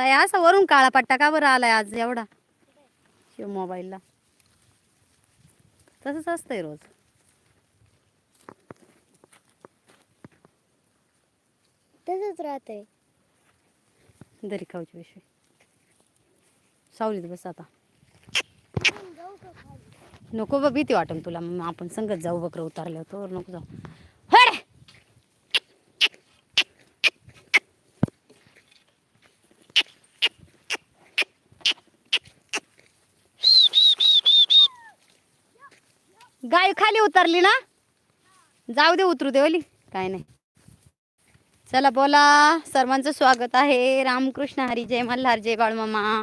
ताई असा वरून काळा पट्टा का बरं आलाय आज एवढा? शिव मोबाईलला. तसंच असतंय रोज. तसंच राहतंय. दरी खाऊची पिशवी. सावलीत बस आता. नको बा भीती वाटून तुला. मग आपण संगत जाऊ बकरं उतारल्यावर. तर नको जाऊ. गाय खाली उतरली ना? जाऊ दे उतरू दे ओली. काय नाही. चला बोला. सर्वांचं स्वागत आहे. रामकृष्ण हरी जय मल्हार जय बाळमामा.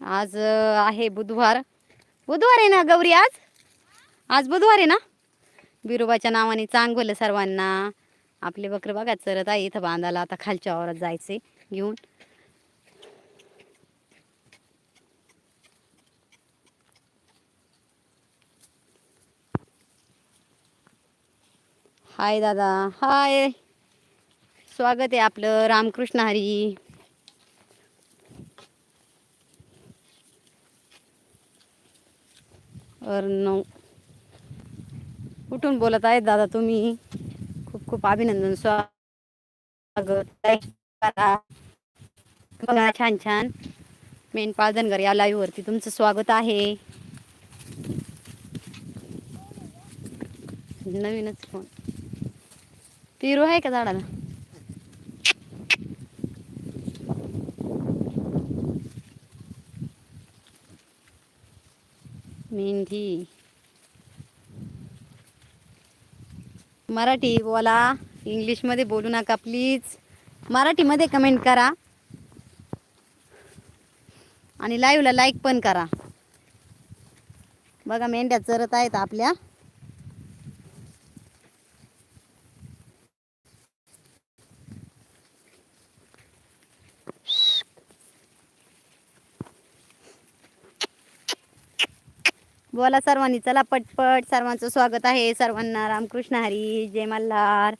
आज आहे बुधवार. बुधवार आहे ना गौरी आज? आज बुधवार आहे ना? बिरोबाच्या नावाने चांगलं सर्वांना. आपले बकरं बघा चरत आहे इथं बांधायला. आता खालच्या वावरात जायचे घेऊन. हाय दादा हाय. स्वागत आहे आपलं रामकृष्ण हरी. अर्णव कुठून बोलत आहेत दादा तुम्ही? खूप खूप अभिनंदन स्वागत. करा. बघा छान छान. मेनपाळ धनगर या लाईव्ह वरती तुमचं स्वागत आहे. नवीनच फोन पिरू आहे का झाडाला मेहंदी. मराठी बोला. इंग्लिशमध्ये बोलू नका प्लीज मराठीमध्ये कमेंट करा. आणि लाईव्हला लाईक पण करा. बघा मेंढ्या चरत आहेत आपल्या. बोला सर्वांनी चला पटपट सर्वांचं स्वागत आहे. सर्वांना रामकृष्ण हरी जय मल्हार.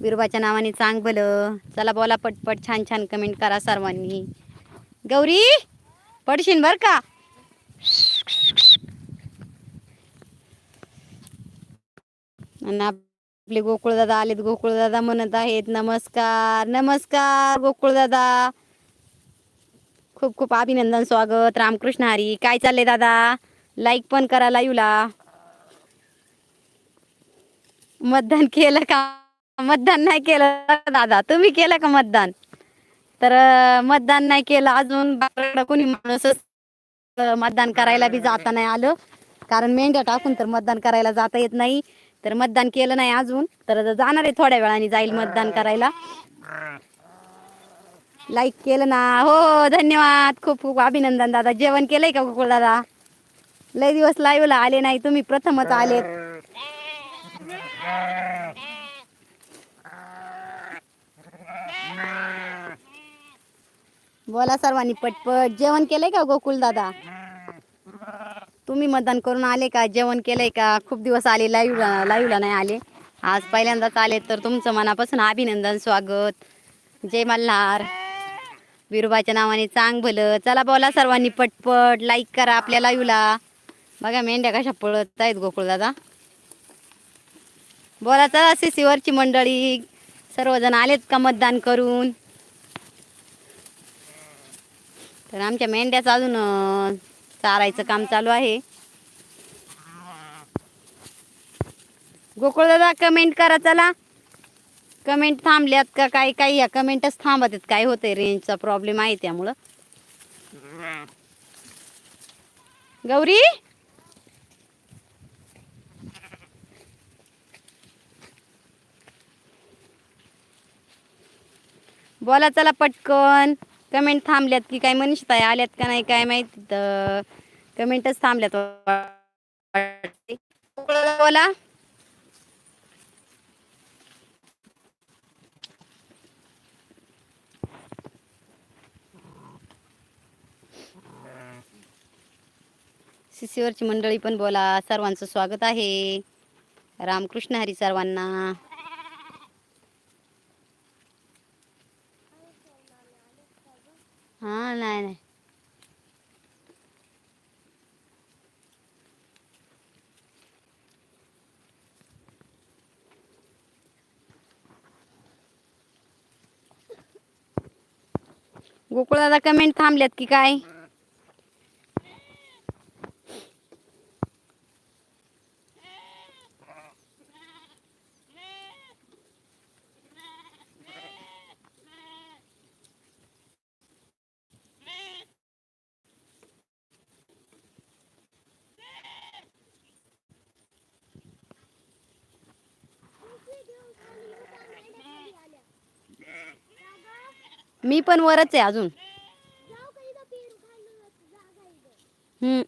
विरोबाच्या नावाने चांग भलं. चला बोला पटपट छान छान कमेंट करा सर्वांनी. गौरी पडशीन बर का? आणि आपले गोकुळदादा आलेत. गोकुळदादा म्हणत आहेत नमस्कार नमस्कार गोकुळदादा खूप खूप अभिनंदन स्वागत. रामकृष्ण हरी काय चाललंय दादा? लाईक पण करायला येऊला मतदान केलं का? मतदान नाही केलं दादा? तुम्ही केलं का मतदान? तर मतदान नाही केलं अजून. कोणी माणूसच मतदान करायला बी जाता नाही आलं. कारण मेंढ्या टाकून तर मतदान करायला जाता येत नाही. तर मतदान केलं नाही अजून. तर जाणार आहे थोड्या वेळाने जाईल मतदान करायला. लाईक केलं ना. हो धन्यवाद. खूप खूप अभिनंदन दादा. जेवण केलंय का गोकुळ दादा? लय दिवस लाईव्हला आले नाही तुम्ही प्रथमच आलेत बोला सर्वांनी पटपट. जेवण केलंय का गोकुल दादा? तुम्ही मतदान करून आले का? जेवण केलंय का? खूप दिवस आले लाईव्हला लाईव्हला नाही आले. आज पहिल्यांदाच आले तर तुमचं मनापासून अभिनंदन स्वागत. जय मल्हार. विरुबाच्या नावाने चांग भलं. चला बोला सर्वांनी पटपट. लाईक करा आपल्या लाईव्हला बघा मेंढ्या कशा पळत आहेत गोकुळ दादा. बोला चला सीसीवरची मंडळी सर्वजण आलेत का मतदान करून? तर आमच्या मेंढ्याचं अजून चारायचं काम चालू आहे. गोकुळ दादा कमेंट करा चला. कमेंट थांबल्यात का काही काही या कमेंटच थांबत आहेत. काय होतंय रेंजचा प्रॉब्लेम आहे त्यामुळं. गौरी? बोला चला पटकन. कमेंट थांबल्यात की काय मनीषताई आल्यात का नाही काय माहिती? तर कमेंटच थांबल्यात बोला. सीसीवरची मंडळी पण बोला सर्वांचं स्वागत आहे. रामकृष्ण हरी सर्वांना हा नाही नाही गोकुळाला कमेंट थांबल्यात की काय? मी पण वरच आहे अजून. हम्म.